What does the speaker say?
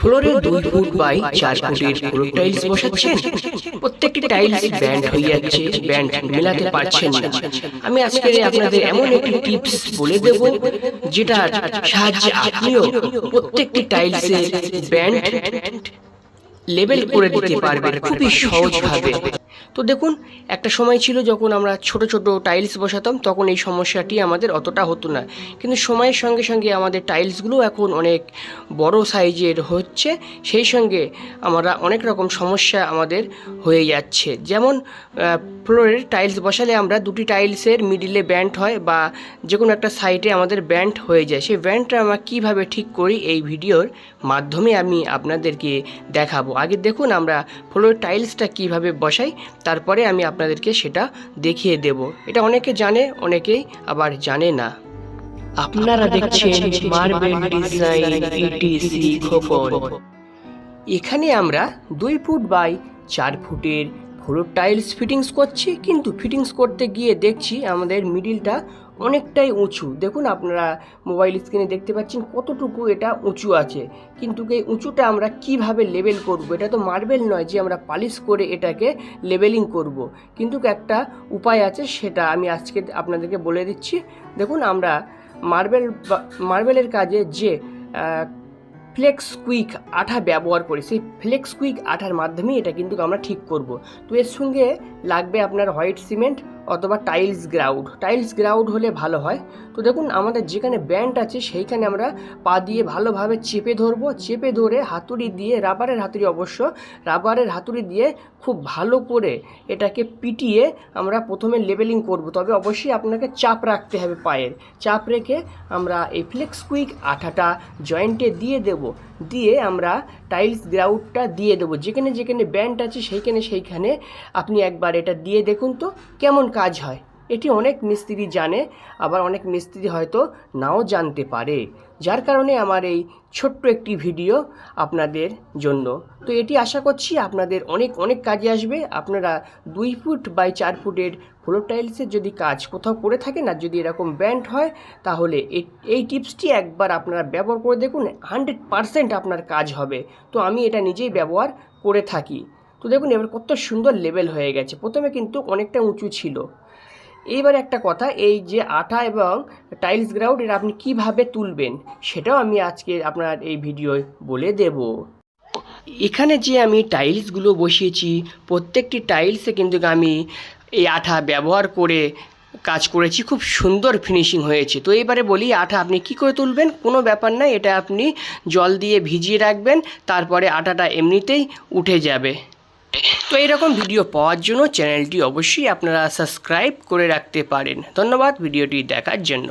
ফ্লোরে দুই foot by চার ফুটের ফ্লোর টাইলস বসাচ্ছেন? প্রত্যেকটি টাইলস ব্যান্ড হয়ে যাচ্ছে ব্যান্ড মেলাতে পারছেন না। আমি আজকে আপনাদের এমন একটি টিপস বলে দেব যেটা সাহায্যে আপনিও প্রত্যেকটি টাইলসে ব্যান্ড লেবেল করে দিতে পারবেন। খুবই সহজভাবে। তো দেখুন, একটা সময় ছিল যখন আমরা ছোট ছোট টাইলস বসাতাম, তখন এই সমস্যাটি আমাদের অতটা হতো না। কিন্তু সময়ের সঙ্গে সঙ্গে আমাদের টাইলসগুলো এখন অনেক বড় সাইজের হচ্ছে। সেই সঙ্গে আমরা অনেক রকম সমস্যা আমাদের হয়ে যাচ্ছে। যেমন ফ্লোরের টাইলস বসালে আমরা দুটি টাইলসের মিডিলে ব্যান্ড হয় বা যে কোনো একটা সাইডে আমাদের ব্যান্ড হয়ে যায়। সেই ব্যান্ডটা আমরা কীভাবে ঠিক করি এই ভিডিওর মাধ্যমে আমি আপনাদেরকে দেখাবো। আগে দেখুন আমরা ফ্লোরের টাইলসটা কীভাবে বসাই। তারপরে আমি আপনাদেরকে সেটা দেখিয়ে দেব। এটা অনেকে জানে অনেকেই আবার জানে না। আপনারা দেখছেন মার্বেল ডিজাইন ইটিসি খোপন এখানে আমরা দুই ফুট বাই চার ফুটের ফ্লোর টাইলস ফিটিংস করছি কিন্তু ফিটিংস করতে গিয়ে দেখছি আমাদের মিডিলটা অনেকটাই উঁচু। দেখুন আপনারা মোবাইল স্ক্রিনে দেখতে পাচ্ছেন কতটুকু এটা উঁচু আছে। কিন্তু এই উঁচুটা আমরা কীভাবে লেবেল করব? এটা তো মার্বেল নয় যে আমরা পালিশ করে এটাকে লেবেলিং করব। কিন্তু একটা উপায় আছে সেটা আমি আজকে আপনাদেরকে বলে দিচ্ছি। দেখুন আমরা মার্বেল মার্বেলের কাজে যে ফ্লেক্স কুইক আঠা ব্যবহার করি, সেই ফ্লেক্স কুইক আঠার মাধ্যমেই এটা কিন্তু আমরা ঠিক করব। তো এর সঙ্গে লাগবে আপনার হোয়াইট সিমেন্ট অথবা টাইলস গ্রাউড টাইলস গ্রাউড হলে ভালো হয়। তো দেখুন, আমাদের যেখানে ব্যান্ড আছে, সেইখানে আমরা পা দিয়ে ভালোভাবে চেপে ধরবো। চেপে ধরে হাতুড়ি দিয়ে রাবারের হাতুড়ি অবশ্য রাবারের হাতুড়ি দিয়ে খুব ভালো করে এটাকে পিটিয়ে আমরা প্রথমে লেবেলিং করব। তবে অবশ্যই আপনাকে চাপ রাখতে হবে পায়ের। চাপ রেখে আমরা এই ফ্লেক্স কুইক আঠাটা জয়েন্টে দিয়ে দেব। দিয়ে আমরা টাইলস গ্রাউডটা দিয়ে দেবো। যেখানে যেখানে ব্যান্ড আছে, সেইখানে সেইখানে আপনি একবার এটা দিয়ে দেখুন তো কেমন কাজ হয়। এটি অনেক মিস্ত্রি জানে, আবার অনেক মিস্ত্রি হয়তো নাও জানতে পারে। যার কারণে আমার এই ছোট্ট একটি ভিডিও আপনাদের জন্য। তো এটি আশা করছি আপনাদের অনেক অনেক কাজে আসবে। আপনারা দুই ফুট বাই চার ফুটের ফ্লোর টাইলসের যদি কাজ কোথাও করে থাকেন আর যদি এরকম ব্যান্ড হয়, তাহলে এই- টিপসটি একবার আপনারা ব্যবহার করে দেখুন হান্ড্রেড পারসেন্ট আপনার কাজ হবে। তো আমি এটা নিজেই ব্যবহার করে থাকি। তো দেখুন, এবার কত সুন্দর লেভেল হয়ে গেছে। প্রথমে কিন্তু অনেকটা উঁচু ছিল। এইবার একটা কথা, এই যে আঠা এবং টাইলস গ্রাউন্ড এটা আপনি কীভাবে তুলবেন, সেটাও আমি আজকে আপনার এই ভিডিওয় বলে দেব। এখানে যে আমি টাইলসগুলো বসিয়েছি, প্রত্যেকটি টাইলসে কিন্তু আমি এই আঠা ব্যবহার করে কাজ করেছি। খুব সুন্দর ফিনিশিং হয়েছে। তো এবারে বলি, আঠা আপনি কি করে তুলবেন? কোনো ব্যাপার না, এটা আপনি জল দিয়ে ভিজিয়ে রাখবেন, তারপরে আটাটা এমনিতেই উঠে যাবে। তো এইরকম ভিডিও পাওয়ার জন্য চ্যানেলটি অবশ্যই আপনারা সাবস্ক্রাইব করে রাখতে পারেন। ধন্যবাদ, ভিডিওটি দেখার জন্য।